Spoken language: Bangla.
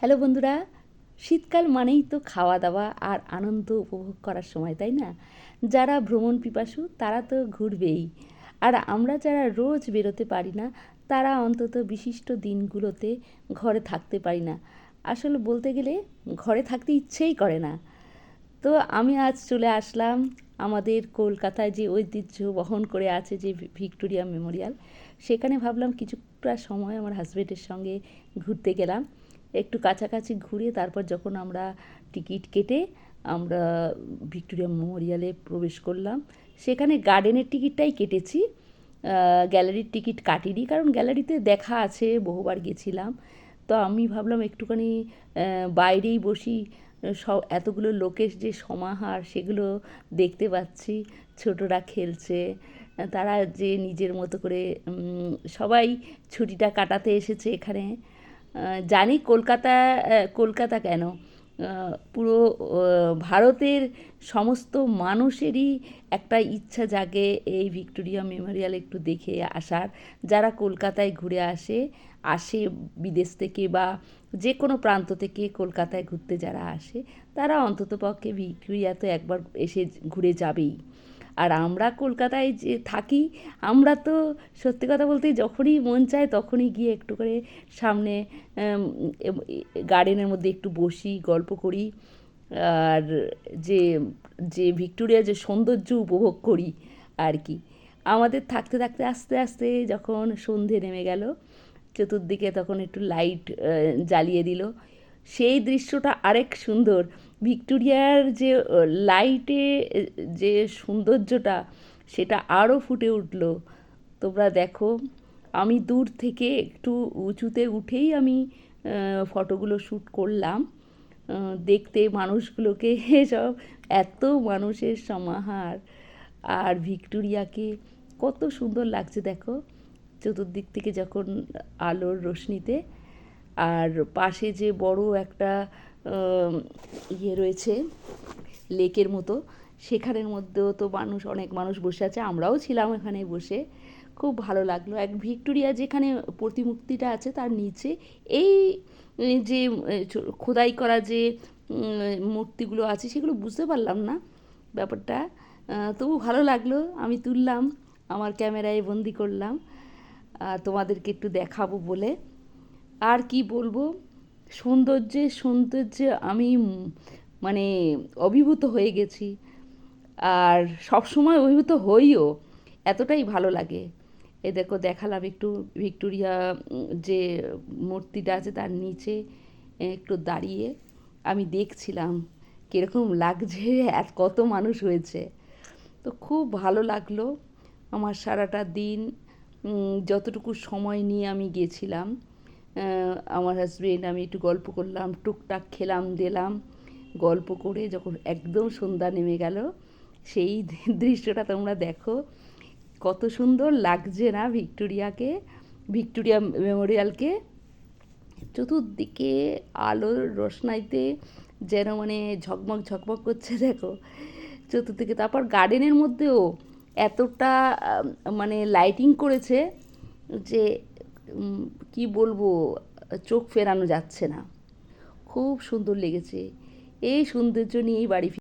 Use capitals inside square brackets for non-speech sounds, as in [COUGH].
হ্যালো বন্ধুরা, শীতকাল মানেই তো খাওয়া দাওয়া আর আনন্দ উপভোগ করার সময়, তাই না? যারা ভ্রমণ পিপাসু, তারা তো ঘুরবেই। আর আমরা যারা রোজ বেরোতে পারি না, তারা অন্তত বিশিষ্ট দিনগুলোতে ঘরে থাকতে পারি না। আসলে বলতে গেলে, ঘরে থাকতে ইচ্ছেই করে না। তো আমি আজ চলে আসলাম আমাদের কলকাতায় যে ঐতিহ্য বহন করে আছে যে ভিক্টোরিয়া মেমোরিয়াল। সেখানে ভাবলাম কিছুটা সময় আমার হাজবেন্ডের সঙ্গে ঘুরতে গেলাম। একটু কাছাকাছি ঘুরে তারপর যখন আমরা টিকিট কেটে আমরা ভিক্টোরিয়া মেমোরিয়ালে প্রবেশ করলাম, সেখানে গার্ডেনের টিকিটটাই কেটেছি। গ্যালারির টিকিট কাটিনি কারণ গ্যালারিতে দেখা আছে, বহুবার গেছিলাম। তো আমি ভাবলাম একটুখানি বাইরেই বসি, সব এতগুলো লোকের যে সমাহার সেগুলো দেখতে পাচ্ছি, ছোটরা খেলছে, তারা যে নিজের মতো করে সবাই ছুটিটা কাটাতে এসেছে এখানে। জানি কলকাতা কলকাতা কেন? পুরো ভারতের সমস্ত মানুষেরই একটা ইচ্ছা জাগে এই ভিক্টোরিয়া মেমোরিয়াল একটু দেখে আসার। যারা কলকাতায় ঘুরে আসে আসে বিদেশ থেকে বা যে কোনো প্রান্ত থেকে কলকাতায় ঘুরতে যারা আসে, তারা অন্ততপক্ষে ভিক্টোরিয়া তো একবার এসে ঘুরে যাবেই। আর আমরা কলকাতায় যে থাকি, আমরা তো সত্যি কথা বলতে যখনই মন চায় তখনই গিয়ে একটু করে সামনে গার্ডেনের মধ্যে একটু বসি, গল্প করি। আর যে যে ভিক্টোরিয়া যে সৌন্দর্য উপভোগ করি আর কি। আমাদের থাকতে থাকতে আস্তে আস্তে যখন সন্ধে নেমে গেল, চতুর্দিকে তখন একটু লাইট জ্বালিয়ে দিল। সেই দৃশ্যটা আরেক সুন্দর। ভিক্টোরিয়ার যে লাইটে যে সৌন্দর্যটা, সেটা আরও ফুটে উঠল। তোমরা দেখো, আমি দূর থেকে একটু উঁচুতে উঠেই আমি ফটোগুলো শ্যুট করলাম। দেখতে মানুষগুলোকে [LAUGHS] সব, এত মানুষের সমাহার। আর ভিক্টোরিয়াকে কত সুন্দর লাগছে, দেখো। চতুর্দিক থেকে যখন আলোর রোশনিতে আর পাশে যে বড় একটা ইয়ে রয়েছে, লেকের মতো, সেখানের মধ্যেও তো মানুষ, অনেক মানুষ বসে আছে। আমরাও ছিলাম এখানে বসে। খুব ভালো লাগল। এক ভিক্টোরিয়া যেখানে প্রতিমূর্তিটা আছে, তার নিচে এই যে খোদাই করা যে মূর্তিগুলো আছে, সেগুলো বুঝতে পারলাম না ব্যাপারটা। তবু ভালো লাগল। আমি তুললাম, আমার ক্যামেরায় বন্দি করলাম। তোমাদেরকে একটু দেখাবো বলে। আর কি বলব? সৌন্দর্যে সৌন্দর্যে আমি মানে অভিভূত হয়ে গেছি। আর সব সময় অভিভূত হইও, এতটাই ভালো লাগে। এ দেখো, দেখালাম একটু ভিক্টোরিয়া যে মূর্তিটা আছে তার নিচে একটু দাঁড়িয়ে আমি দেখছিলাম কীরকম লাগছে এত কত মানুষ হয়েছে। তো খুব ভালো লাগল আমার সারাটা দিন যতটুকু সময় নিয়ে আমি গেছিলাম। আমার হাজবেন্ড আমি একটু গল্প করলাম, টুকটাক খেলাম, দিলাম, গল্প করে যখন একদম সন্ধ্যা নেমে গেল, সেই দৃশ্যটা তোমরা দেখো। কত সুন্দর লাগছে না ভিক্টোরিয়াকে, ভিক্টোরিয়া মেমোরিয়ালকে? চতুর্দিকে আলোর রোশনাইতে যেন মানে ঝকমক ঝকমক করছে, দেখো। চতুর্দিকে তারপর গার্ডেনের মধ্যেও এতটা মানে লাইটিং করেছে যে কি বলব চোখ ফেরানো যাচ্ছে না। খুব সুন্দর লেগেছে। এই সৌন্দর্য নিয়েই বাড়ি